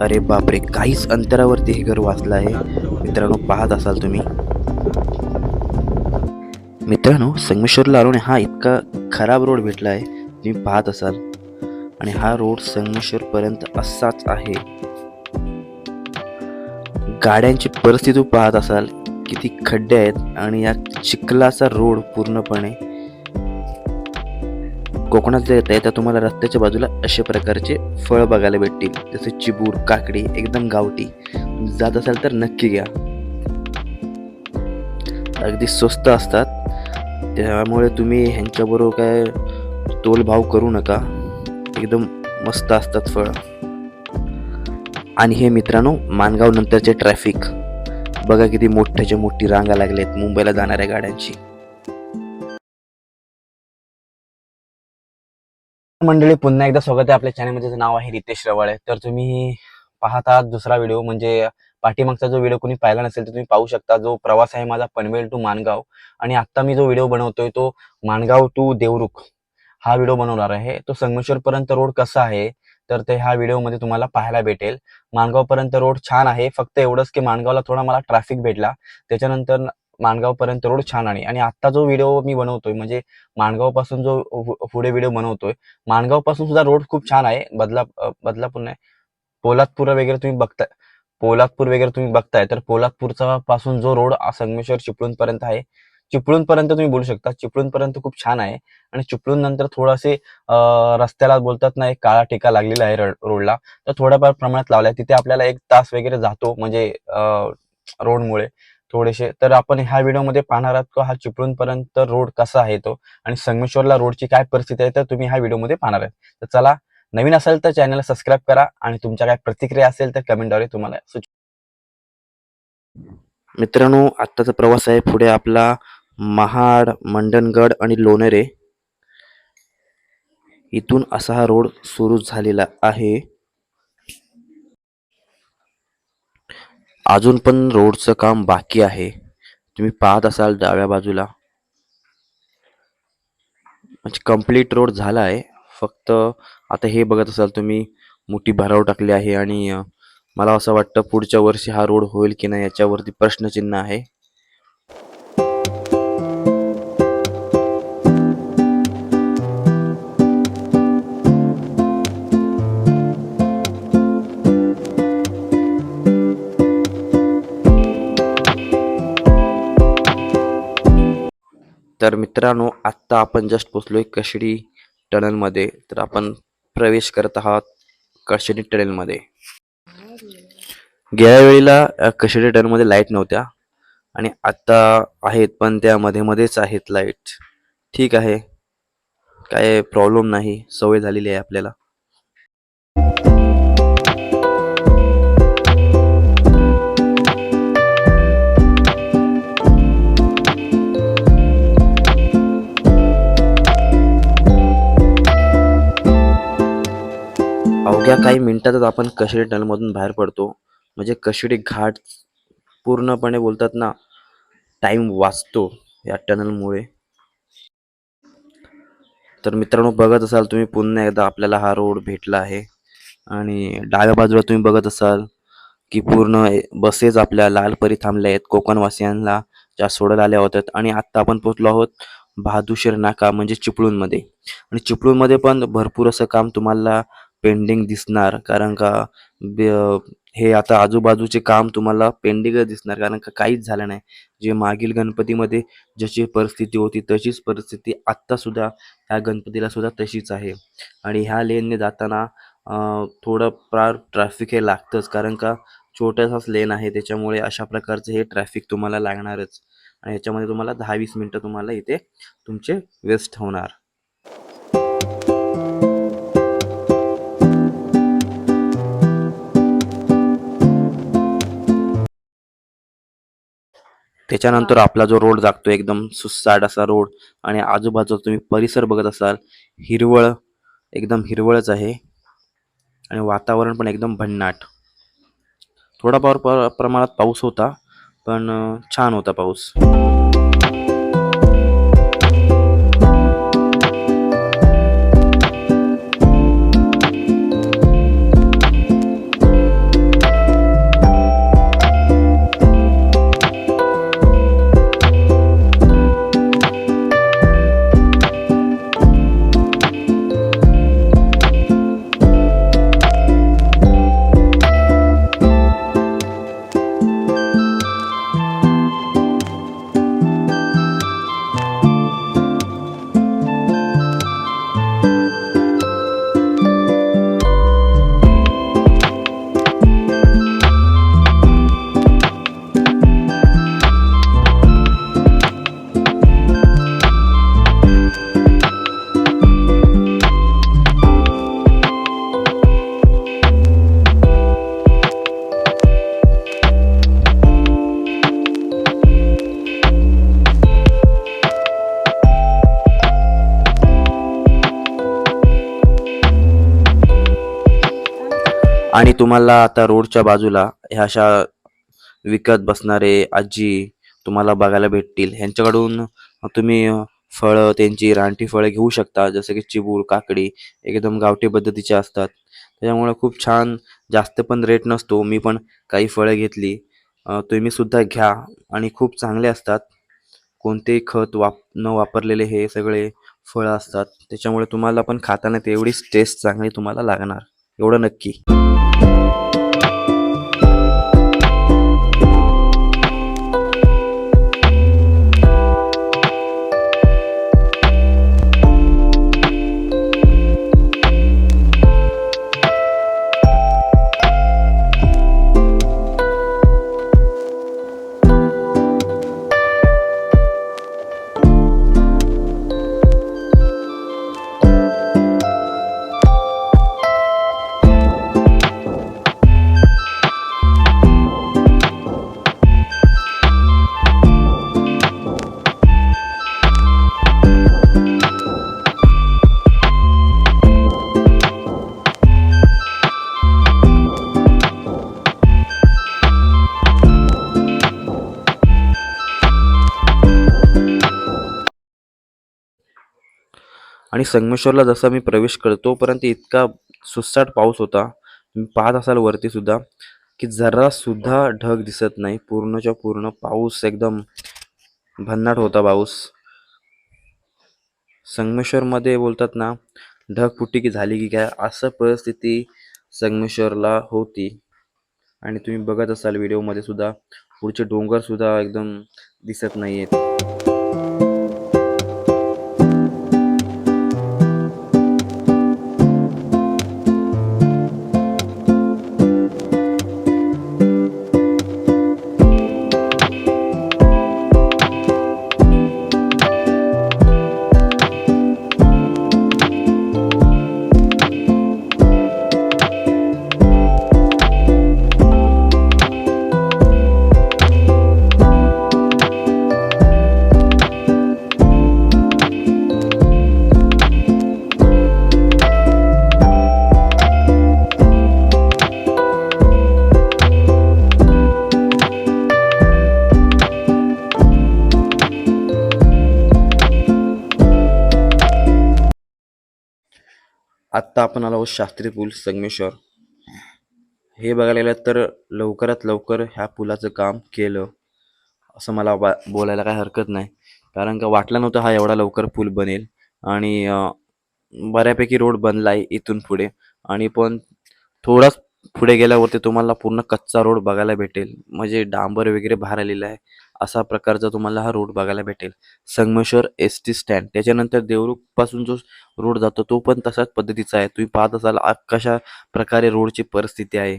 अरे बापरे काहीच अंतरावरती हे घर वाचलं आहे. मित्रांनो पाहत असाल तुम्ही. मित्रांनो संगमेश्वरला आलो आणि हा इतका खराब रोड भेटला आहे. तुम्ही पाहत असाल. आणि हा रोड संगमेश्वरपर्यंत असाच आहे. गाड्यांची परिस्थिती पाहत असाल. किती खड्डे आहेत. आणि या चिखलाचा रोड पूर्णपणे कोकणात जर येत आहे तर तुम्हाला रस्त्याच्या बाजूला अशा प्रकारचे फळ बघायला भेटतील. जसे चिबूर काकडी एकदम गावठी. जात असाल तर नक्की घ्या. अगदी स्वस्त असतात. त्यामुळे तुम्ही ह्यांच्याबरोबर काय तोलभाव करू नका. एकदम मस्त असतात फळ. आणि हे मित्रांनो मानगाव नंतरचे ट्रॅफिक बघा किती मोठ्याच्या मोठी रांगा लागल्यात मुंबईला जाणाऱ्या गाड्यांची. मंडळी पुन्हा एकदा स्वागत आहे आपल्या चॅनलमध्ये नाव आहे रितेश रवाळे. तर तुम्ही पाहत आहात दुसरा व्हिडिओ म्हणजे पाठीमागचा जो व्हिडिओ कोणी पाहिला नसेल तर तुम्ही पाहू शकता. जो प्रवास आहे माझा पनवेल टू मानगाव आणि आता मी जो व्हिडिओ बनवतोय तो मानगाव टू देवरुख. हा व्हिडिओ बनवणार आहे. तो संगमेश्वर पर्यंत रोड कसा आहे? तर ते ह्या व्हिडिओमध्ये तुम्हाला पाहायला भेटेल. माणगाव पर्यंत रोड छान आहे. फक्त एवढंच की माणगावला थोडा मला ट्रॅफिक भेटला. त्याच्यानंतर माणगाव पर्यंत रोड छान आहे आणि आता जो व्हिडिओ मी बनवतोय म्हणजे माणगावपासून जो पुढे व्हिडिओ बनवतोय माणगावपासून सुद्धा रोड खूप छान आहे. बदला बदलापूर नाही पोलादपूर वगैरे तुम्ही बघताय पोलादपूर वगैरे तुम्ही बघताय तर पोलादपूरचा पासून जो रोड संगमेश्वर चिपळूण पर्यंत आहे चिपळूण पर्यंत तुम्ही बोलू शकता. चिपळूण पर्यंत खूप छान आहे आणि चिपळूण नंतर थोडासे रस्त्याला बोलतात ना एक काळा टेका लागलेला आहे रोडला तर थोड्याफार प्रमाणात लावलाय तिथे आपल्याला एक तास वगैरे जातो म्हणजे रोडमुळे. थोडेसे. तर आपण ह्या व्हिडिओमध्ये पाहणार आहात का हा चिपळूणपर्यंत रोड कसा आहे तो आणि संगमेश्वरला रोडची काय परिस्थिती आहे तर तुम्ही ह्या व्हिडिओमध्ये पाहणार आहात. तर चला नवीन असेल तर चॅनलला सबस्क्राईब करा आणि तुमच्या काय प्रतिक्रिया असेल तर कमेंटद्वारे तुम्हाला मित्रांनो आत्ताचा प्रवास आहे पुढे आपला महाड मंडणगड आणि लोणेरे. इथून असा हा रोड सुरू झालेला आहे. अजून पण रोडचं काम बाकी आहे. तुम्ही पाहत असाल डाव्या बाजूला. म्हणजे कंप्लीट रोड झाला आहे फक्त आता हे बघत असाल तुम्ही मोठी भराव टाकली आहे आणि मला असं वाटतं पुढच्या वर्षी हा रोड होईल की नाही याच्यावरती प्रश्नचिन्ह आहे. मित्रांनो आत्ता आपण जस्ट पोचलोय कशडी टनलमध्ये. तर आपण प्रवेश करत आहात कशडी टनलमध्ये. गेल्या वेळेला कशडी टनलमध्ये लाइट नव्हत्या. आणि आत्ता आहेत पण त्या मध्ये मध्येच आहेत लाइट ठीक आहे. काय प्रॉब्लेम नाही. सवय झालेली आहे आपल्याला. अवघ्या काही मिनिटातच आपण कशेडी टनलमधून बाहेर पडतो. म्हणजे कशेडी घाट पूर्णपणे बोलतात ना टाइम वाचतो या टनलमुळे. तर मित्रांनो बघत असाल तुम्ही पुन्हा एकदा आपल्याला हा रोड भेटला आहे. आणि डाव्या बाजूला तुम्ही बघत असाल की पूर्ण बसेस आपल्या लालपरी थांबल्या आहेत. कोकणवासियांना ज्या सोडायला आल्या होत्या. आणि आत्ता आपण पोहोचलो आहोत बहादूरशेर नाका म्हणजे चिपळूणमध्ये. आणि चिपळूणमध्ये पण भरपूर असं काम तुम्हाला पेंडिंग दिसणार. कारण का ब- हे आता आजूबाजूचे काम तुम्हाला पेंडिंगच दिसणार. कारण का काहीच झालं नाही. जे मागील गणपतीमध्ये जशी परिस्थिती होती तशीच परिस्थिती आत्तासुद्धा ह्या गणपतीला सुद्धा तशीच आहे. आणि ह्या लेनने जाताना थोडं फार ट्रॅफिक हे लागतंच. कारण का छोटासाच लेन आहे. त्याच्यामुळे अशा प्रकारचं हे ट्रॅफिक तुम्हाला लागणारच. आणि ह्याच्यामध्ये तुम्हाला दहा वीस मिनटं तुम्हाला इथे तुमचे वेस्ट होणार. त्याच्यानंतर आपला जो रोड जागतो एकदम सुसाट असा रोड आणि आजूबाजूला तुम्ही परिसर बघत असाल हिरवळ एकदम हिरवळच आहे. आणि वातावरण पण एकदम भन्नाट. थोडाफार प्रमाणात पाऊस होता पण छान होता पाऊस. आणि तुम्हाला आता रोडच्या बाजूला ह्या अशा विकत बसणारे आजी तुम्हाला बघायला भेटतील. ह्यांच्याकडून तुम्ही फळं त्यांची रानटी फळं घेऊ शकता जसं की चिबूड काकडी एकदम गावठी पद्धतीचे असतात. त्याच्यामुळे खूप छान जास्त पण रेट नसतो. मी पण काही फळं घेतली. तुम्ही सुद्धा घ्या आणि खूप चांगले असतात. कोणतेही खत वाप न वापरलेले हे सगळे फळं असतात. त्याच्यामुळे तुम्हाला पण खाताना तेवढीच टेस्ट चांगली तुम्हाला लागणार. एवढं नक्की. आणि संगमेश्वरला जसा मी प्रवेश करतो परंतु इतका सुसाट पाऊस होता. तुम्ही पाहत असाल वरती सुद्धा की जरा सुद्धा ढग दिसत नाही. पूर्णच्या पूर्ण पाऊस एकदम भन्नाट होता पाऊस. संगमेश्वरमध्ये बोलतात ना ढग फुटी की झाली की काय? असं परिस्थिती संगमेश्वरला होती. आणि तुम्ही बघत असाल व्हिडिओमध्ये सुद्धा पुढचे डोंगरसुद्धा एकदम दिसत नाही आहेत आत्ता आपण आलो शास्त्री पूल संगमेश्वर. हे बघायला गेलं तर लवकरात लवकर ह्या पुलाचं काम केलं. असं मला बा बोलायला काही हरकत नाही. कारण का वाटलं नव्हतं हा एवढा लवकर पूल बनेल. आणि बऱ्यापैकी रोड बनला आहे इथून पुढे. आणि पण थोडाच पुढे गेल्यावरती तुम्हाला पूर्ण कच्चा रोड बघायला भेटेल. म्हणजे डांबर वगैरे बाहेर आलेला आहे. असा प्रकारचा तुम्हाला हा रोड बघायला भेटेल. संगमेश्वर एस टी स्टँड त्याच्यानंतर देवरुखपासून जो रोड जातो तो पण तशाच पद्धतीचा आहे. तुम्ही पाहत असाल कशा प्रकारे रोडची परिस्थिती आहे.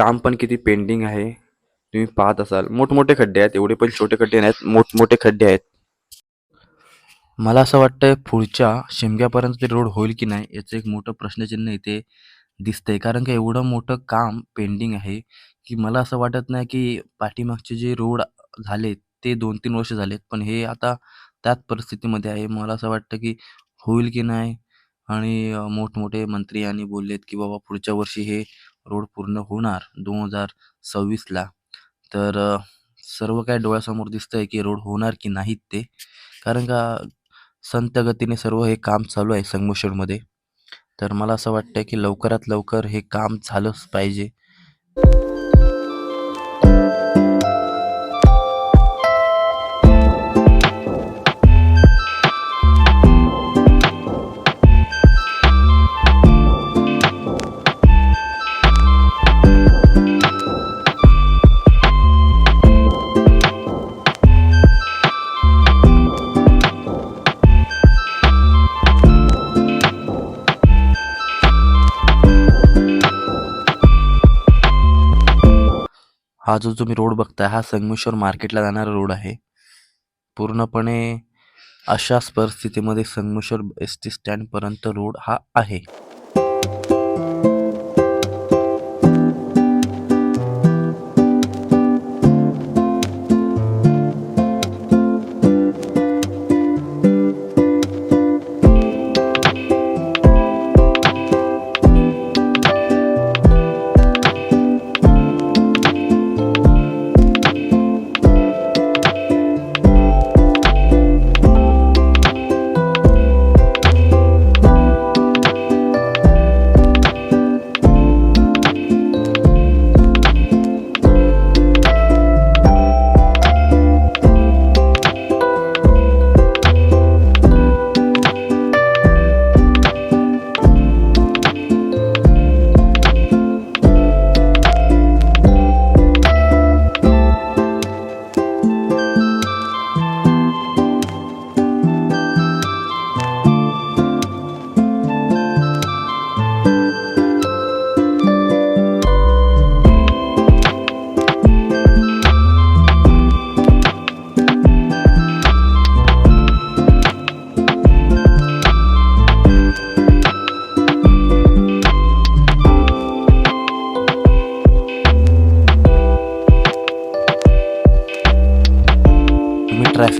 काम पण किती पेंडिंग आहे. तुम्ही पाहत असाल. मोठमोठे खड्डे आहेत. एवढे पण छोटे खड्डे नाहीत. मोठमोठे खड्डे आहेत. मला असं वाटतंय पुढच्या शिमग्यापर्यंत ते रोड होईल की नाही याचं एक मोठं प्रश्नचिन्ह इथे दिसतंय. कारण का एवढं मोठं काम पेंडिंग आहे की मला असं वाटत नाही की पाठीमागचे जे रोड झाले ते दोन तीन वर्ष झालेत. पण हे आता त्याच परिस्थितीमध्ये आहे. मला असं वाटतं की होईल की नाही. आणि मोठमोठे मंत्री यांनी बोललेत की बाबा पुढच्या वर्षी हे रोड पूर्ण होणार दोन हजार सव्वीसला तर सर्व काय डोळ्यासमोर दिसतंय की रोड होणार की नाहीत ते. कारण का संत गतीने सर्व हे काम चालू आहे संगमेश्वरमध्ये तर मला असं वाटतं की लवकरात लवकर हे काम झालंच पाहिजे. हा जो तुम्ही रोड बघताय हा संगमेश्वर मार्केटला जाणारा रोड आहे. पूर्णपणे अशाच परिस्थितीमध्ये संगमेश्वर एस टी स्टँडपर्यंत रोड हा आहे.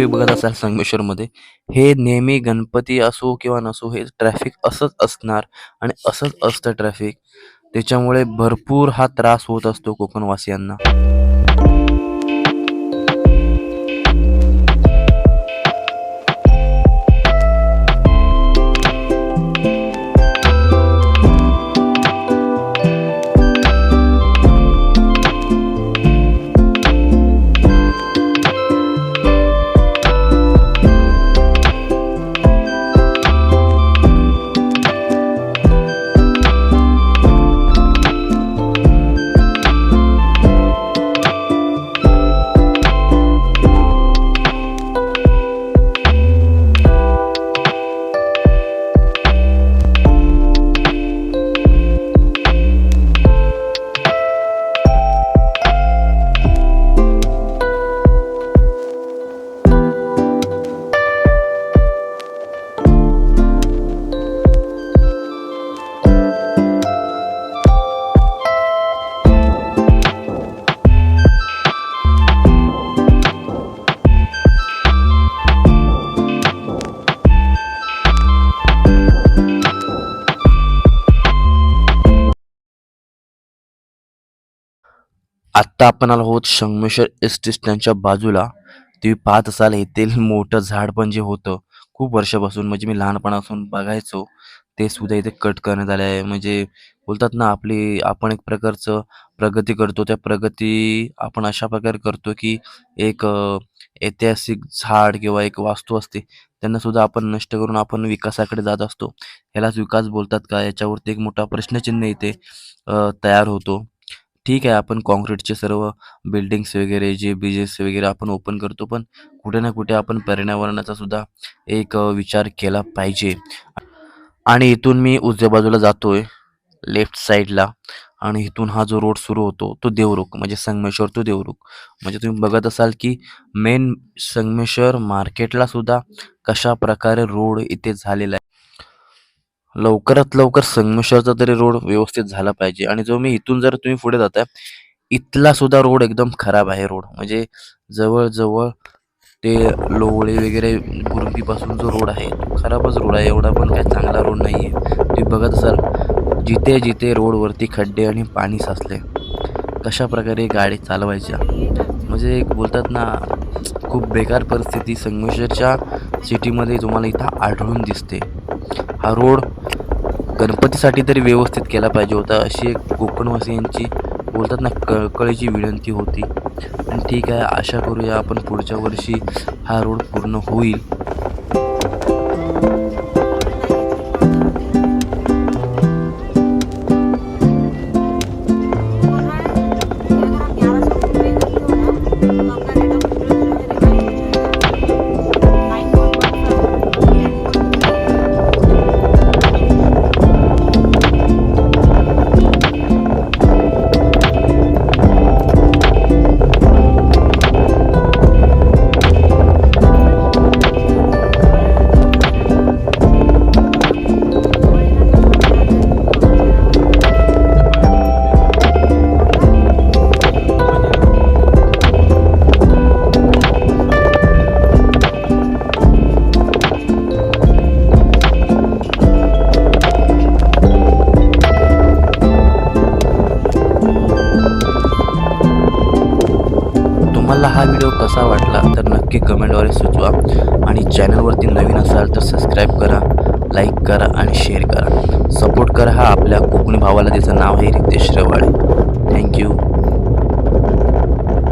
ट्रॅफिक बघत असाल संगमेश्वरमध्ये हे नेहमी गणपती असो किंवा नसो हे ट्रॅफिक असंच असणार आणि असंच असतं ट्रॅफिक त्याच्यामुळे भरपूर हा त्रास होत असतो कोकणवासियांना. आत्ता आपण आलो आहोत संगमेश्वर एस टी स्टँडच्या बाजूला. तुम्ही पाहत असाल येथील मोठं झाड पण जे होतं खूप वर्षापासून म्हणजे मी लहानपणापासून बघायचो ते सुद्धा इथे कट करण्यात आले आहे. म्हणजे बोलतात ना आपली आपण एक प्रकारचं प्रगती करतो त्या प्रगती आपण अशा प्रकारे करतो की एक ऐतिहासिक झाड किंवा एक वास्तू असते त्यांना सुद्धा आपण नष्ट करून आपण विकासाकडे जात असतो. ह्यालाच विकास बोलतात का? याच्यावरती एक मोठा प्रश्नचिन्ह इथे तयार होतो. ठीक आहे आपण काँक्रीटचे सर्व बिल्डिंग्स वगैरे जे ब्रिजेस वगैरे आपण ओपन करतो पण कुठे ना कुठे आपण पर्यावरणाचा सुद्धा एक विचार केला पाहिजे. आणि इथून मी उजव्या बाजूला जातोय लेफ्ट साईडला. आणि इथून हा जो रोड सुरू होतो तो देवरुख म्हणजे संगमेश्वर तो देवरुख. म्हणजे तुम्ही बघत असाल की मेन संगमेश्वर मार्केटला सुद्धा कशा प्रकारे रोड इथे झालेला आहे. लवकरात लवकर संगमेश्वरचा तरी रोड व्यवस्थित झाला पाहिजे. आणि जो मी इथून जर तुम्ही पुढे जाताय इथला सुद्धा रोड एकदम खराब आहे रोड. म्हणजे जवळजवळ ते लोवळे वगैरे गुरुंबीपासून जो रोड आहे तो खराबच रोड आहे. एवढा पण काही चांगला रोड नाही आहे तुम्ही बघत असाल जिथे जिथे रोडवरती खड्डे आणि पाणी साचले कशा प्रकारे गाडी चालवायच्या. म्हणजे एक बोलतात ना खूप बेकार परिस्थिती संगमेश्वरच्या सिटीमध्ये तुम्हाला इथं आढळून दिसते. हा रोड गणपतीसाठी तरी व्यवस्थित केला पाहिजे होता अशी एक कोकणवासियांची बोलतात ना कळकळीची विनंती होती. आणि ठीक आहे आशा करूया आपण पुढच्या वर्षी हा रोड पूर्ण होईल. नक्की कमेंटद्वारे सुचवा. आणि चॅनलवरती नवीन असाल तर सबस्क्राईब करा लाईक करा आणि शेअर करा. सपोर्ट करा हा आपल्या कोकणी भावाला त्याचं नाव आहे रितेश रवाळे थँक्यू